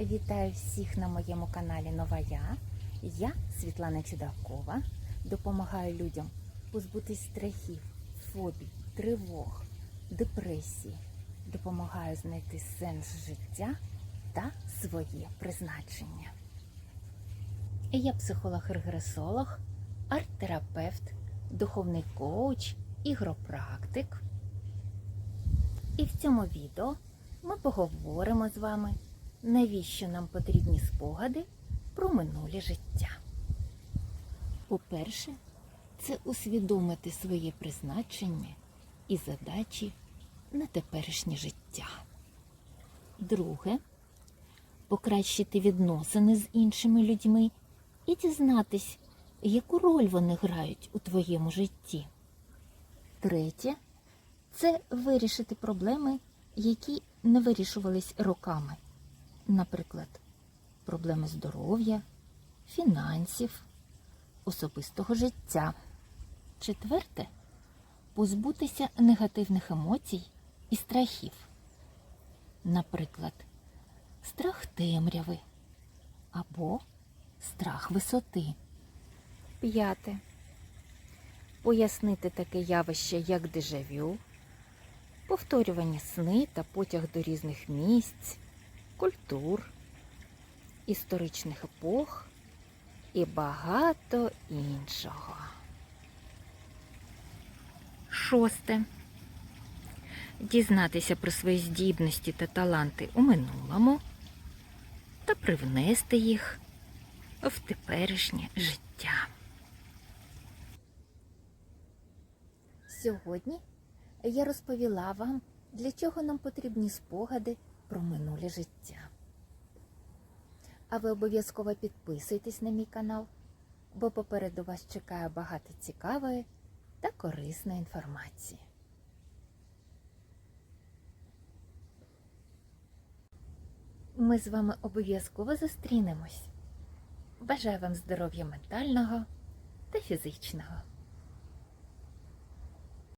Вітаю всіх на моєму каналі Нова Я. Я Світлана Чудакова. Допомагаю людям позбутись страхів, фобій, тривог, депресії. Допомагаю знайти сенс життя та своє призначення. Я психолог-регресолог, арт-терапевт, духовний коуч, ігропрактик. І в цьому відео ми поговоримо з вами, навіщо нам потрібні спогади про минуле життя. По-перше, це усвідомити своє призначення і задачі на теперішнє життя. Друге, покращити відносини з іншими людьми і дізнатись, яку роль вони грають у твоєму житті. Третє це вирішити проблеми, які не вирішувались роками. Наприклад, проблеми здоров'я, фінансів, особистого життя. Четверте позбутися негативних емоцій і страхів. Наприклад, страх темряви або страх висоти. П'яте. Пояснити таке явище, як дежавю, повторювання сни та потяг до різних місць, культур, історичних епох і багато іншого. Шосте. Дізнатися про свої здібності та таланти у минулому та привнести їх в теперішнє життя. Сьогодні я розповіла вам, для чого нам потрібні спогади про минуле життя. А ви обов'язково підписуйтесь на мій канал, бо попереду вас чекає багато цікавої та корисної інформації. Ми з вами обов'язково зустрінемось. Бажаю вам здоров'я ментального та фізичного.